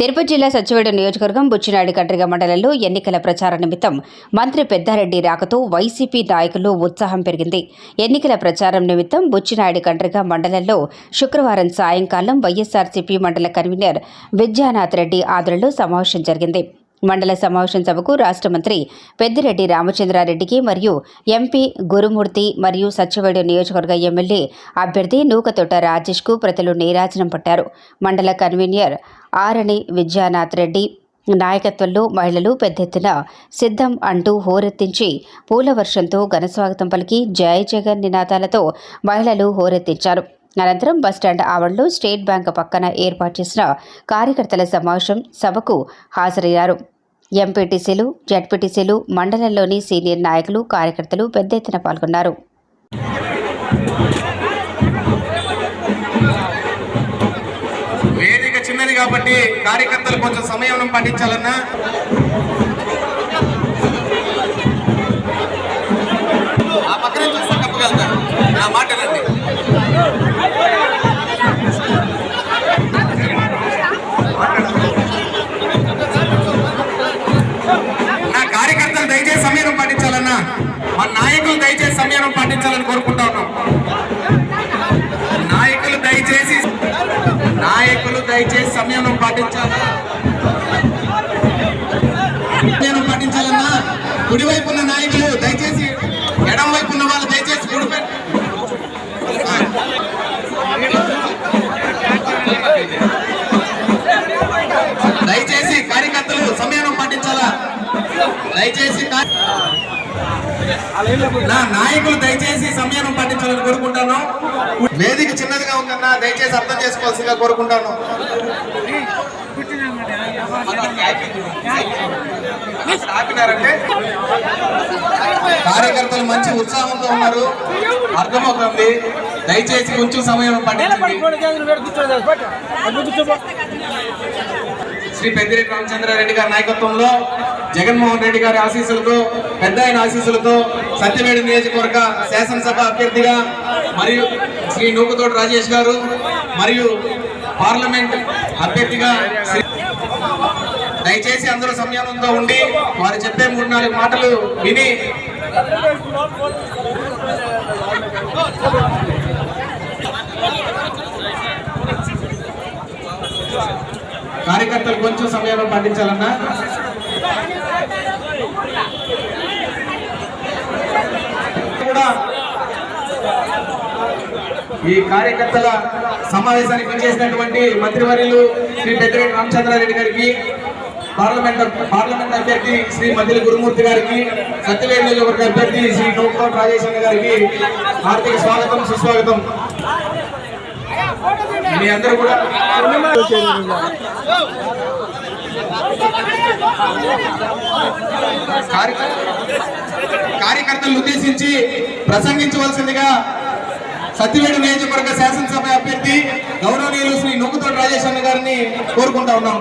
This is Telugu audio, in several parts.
తిరుపతి జిల్లా సచివేడు నియోజకవర్గం బుచ్చినాడి కండ్రిగ మండలంలో ఎన్నికల ప్రచార నిమిత్తం మంత్రి పెద్దారెడ్డి రాకతో వైసీపీ నాయకులు ఉత్సాహం పెరిగింది. ఎన్నికల ప్రచారం నిమిత్తం బుచ్చినాడి కండ్రిగ మండలంలో శుక్రవారం సాయంకాలం వైఎస్ఆర్సీపీ మండల కన్వీనర్ విద్యానాథ్ రెడ్డి ఆధ్వర్యంలో సమావేశం జరిగింది. మండల సమావేశం సభకు రాష్ట్ర మంత్రి పెద్దిరెడ్డి రామచంద్రారెడ్డికి మరియు ఎంపీ గురుమూర్తి మరియు సత్యవేడు నియోజకవర్గ ఎమ్మెల్యే అభ్యర్థి నూకతోట రాజేష్కు ప్రజలు నీరాజనం పట్టారు. మండల కన్వీనర్ ఆరణి విద్యానాథ్ రెడ్డి నాయకత్వంలో మహిళలు పెద్ద ఎత్తున సిద్ధం అంటూ హోరెత్తించి పూల వర్షంతో ఘనస్వాగతం పలికి జయ జగన్ నినాదాలతో మహిళలు హోరెత్తించారు. అనంతరం బస్టాండ్ ఆవరణలో స్టేట్ బ్యాంక్ పక్కన ఏర్పాటు చేసిన కార్యకర్తల సమావేశం సభకు హాజరయ్యారు. ఎంపీటీసీలు జడ్పీటీసీలు మండలంలోని సీనియర్ నాయకులు కార్యకర్తలు పెద్ద ఎత్తున పాల్గొన్నారు. వేదిక చిన్నది కాబట్టి కార్యకర్తలు కొంచెం సమయం పాటించాలన్నా పాటించాలని కోరుకుంటా ఉన్నాం. నాయకులు దయచేసి నాయకులు దయచేసి సమయం పాటించాలా? సమయం పాటించాలన్నా కుడివైపు ఉన్న నాయకులు దయచేసి ఎడం వైపు ఉన్న వాళ్ళు దయచేసి కుడిపై దయచేసి కార్యకర్తలు సమయం పాటించాలా దయచేసి నా నాయకులు దయచేసి సమయాన్ని పాటించాలని కోరుకుంటాను. వేదిక చిన్నదిగా ఉందన్నా దయచేసి అర్థం చేసుకోవాల్సిందిగా కోరుకుంటాను. కార్యకర్తలు మంచి ఉత్సాహంతో ఉన్నారు. అర్థమవుతుంది దయచేసి కొంచెం సమయం శ్రీ పెద్దిరెడ్డి రామచంద్రారెడ్డి గారి నాయకత్వంలో జగన్మోహన్ రెడ్డి గారి ఆశీస్సులతో పెద్ద ఆయన ఆశీస్సులతో సత్యవేడు నియోజకవర్గ శాసనసభ అభ్యర్థిగా మరియు శ్రీ నూకతోటి రాజేష్ గారు మరియు పార్లమెంట్ అభ్యర్థిగా దయచేసి అందరూ సంయమనంతో ఉండి వారు చెప్పే మూడు నాలుగు మాటలు విని కార్యకర్తలు కొంచెం సమయంలో పాటించాలన్నా కూడా ఈ కార్యకర్తల సమావేశానికి వచ్చేసినటువంటి మంత్రివర్యులు శ్రీ పెద్దిరెడ్డి రామచంద్రారెడ్డి గారికి పార్లమెంట్ పార్లమెంట్ అభ్యర్థి శ్రీ మధ్యల గురుమూర్తి గారికి సత్యవేద నియోజకవర్గ అభ్యర్థి శ్రీ నోకోట్ రాజేశ్వర గారికి హార్దిక స్వాగతం సుస్వాగతం. మీ అందరూ కూడా కార్యకర్తలను ఉద్దేశించి ప్రసంగించవలసిందిగా సత్యవేడు నియోజకవర్గ శాసనసభ అభ్యర్థి గౌరవనీయులు శ్రీ నూకుతోటి రాజేష్ అన్న గారిని కోరుకుంటా ఉన్నాం.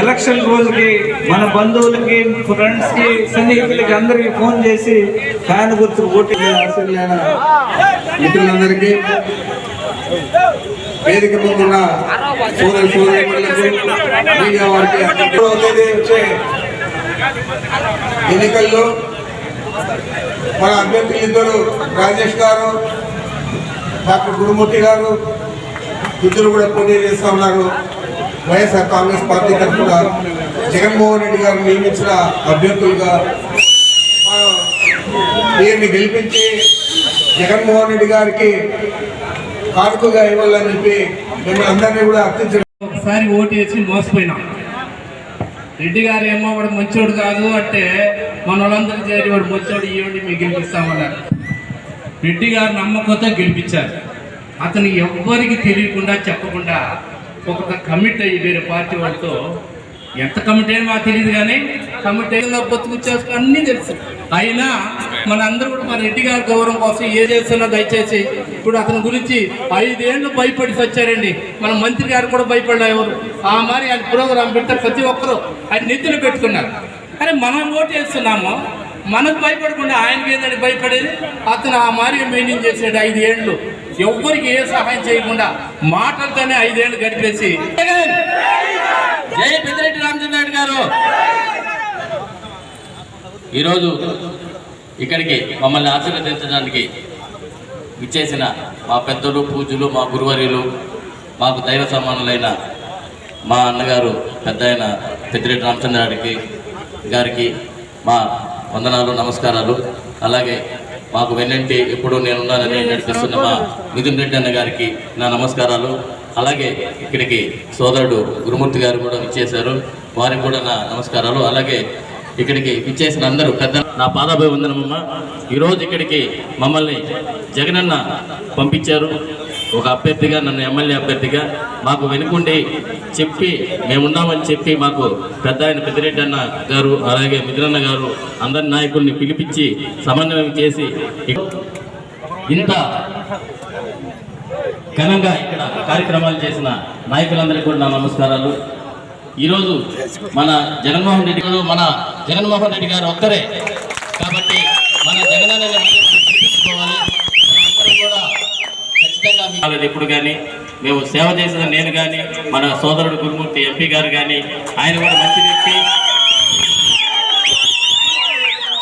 ఎలక్షన్ రోజుకి మన బంధువులకి ఫ్రెండ్స్కి సన్నిహితులకి అందరికి ఫోన్ చేసి ఫ్యాన్ గుర్తు ఓటు ఆశీర్వాదాల మిత్రులందరికీ వేదిక ముందున్న సోదర సోదరులకు మీడియా వారికి వచ్చే ఎన్నికల్లో మన అభ్యర్థులు ఇద్దరు రాజేష్ గారు డాక్టర్ గురుమూర్తి గారు ఇద్దరు కూడా పోటీ చేస్తూ ఉన్నారు. వైఎస్ఆర్ కాంగ్రెస్ పార్టీ తరఫున జగన్మోహన్ రెడ్డి గారు నియమించిన అభ్యర్థులుగా వీరిని గెలిపించి జగన్మోహన్ రెడ్డి గారికి కానుకగా ఇవ్వాలని చెప్పి మిమ్మల్ని అందరినీ కూడా అర్థించడం ఒకసారి ఓటు వేసి మోసపోయినాం. రెడ్డి గారు ఏమో వాడు మంచోడు కాదు అంటే మన వాళ్ళందరూ చేరి వాడు మంచోడు ఇవ్వండి మీకు గెలిపిస్తామన్నారు. రెడ్డి గారు నమ్మకంతో గెలిపించారు. అతను ఎవ్వరికి తెలియకుండా చెప్పకుండా ఒక కమిట్ అయ్యి వేరే పార్టీ వాళ్ళతో ఎంత కమిట్ అయినా మాకు తెలియదు కానీ కమిట్ అయినా బతుకు అన్నీ తెలుసు. అయినా మన అందరూ కూడా మన రెడ్డి గారి గౌరవం కోసం ఏ చేస్తున్నా దయచేసి ఇప్పుడు అతని గురించి ఐదేళ్ళు భయపడి వచ్చారండి మన మంత్రి గారు కూడా భయపడ్డా ఎవరు? ఆ మరి ఆయన ప్రోగ్రాం పెట్టారు ప్రతి ఒక్కరూ ఆయన నిధులు పెట్టుకున్నారు. కానీ మనం ఓటు వేస్తున్నాము. మనకు భయపడకుండా ఆయనకి ఏదంటే భయపడేది అతను ఆ మారి మెయింటైన్ చేసాడు ఐదేళ్ళు. ఎవ్వరికి ఏ సహాయం చేయకుండా మాటలతోనే ఐదేళ్ళు గడిపేసి జై పెద్దిరెడ్డి రామచంద్ర గారు. ఈరోజు ఇక్కడికి మమ్మల్ని ఆశీర్వదించడానికి ఇచ్చేసిన మా పెద్దలు పూజలు మా గురువర్యులు మాకు దైవ సమానులైన మా అన్నగారు పెద్ద ఆయన పెద్దిరెడ్డి రామచంద్రాడికి గారికి మా వందనాలు నమస్కారాలు. అలాగే మాకు వెన్నంటి ఎప్పుడూ నేనున్నానని నడిపిస్తున్న మా మిథున్ రెడ్డి అన్న గారికి నా నమస్కారాలు. అలాగే ఇక్కడికి సోదరుడు గురుమూర్తి గారు కూడా విచ్చేశారు. వారికి కూడా నా నమస్కారాలు. అలాగే ఇక్కడికి విచ్చేసిన అందరూ పెద్ద నా పాదాభివందనమ్మ ఈరోజు ఇక్కడికి మమ్మల్ని జగనన్న పంపించారు. ఒక అభ్యర్థిగా నన్ను ఎమ్మెల్యే అభ్యర్థిగా. మాకు వెనుకుండి చెప్పి మేమున్నామని చెప్పి మాకు పెద్ద ఆయన పెద్దిరెడ్డి అన్న గారు అలాగే మిద్రన్న గారు అందరి నాయకుల్ని పిలిపించి సమన్వయం చేసి ఇంత ఘనంగా ఇక్కడ కార్యక్రమాలు చేసిన నాయకులందరికీ కూడా నా నమస్కారాలు. ఈరోజు మన జగన్మోహన్ రెడ్డి గారు మన జగన్మోహన్ రెడ్డి గారు ఒక్కరే కాబట్టి మన జగనన్న కూడా ఖచ్చితంగా ఎప్పుడు కానీ మేము సేవ చేసిన నేను కానీ మన సోదరుడు గురుమూర్తి ఎంపీ గారు కానీ ఆయన కూడా మంచి వ్యక్తి.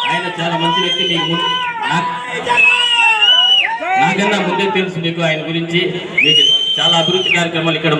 ఆయన చాలా మంచి వ్యక్తి. మీకు ముందు ముందే తెలుసు మీకు ఆయన గురించి. మీకు చాలా అభివృద్ధి కార్యక్రమాలు ఇక్కడ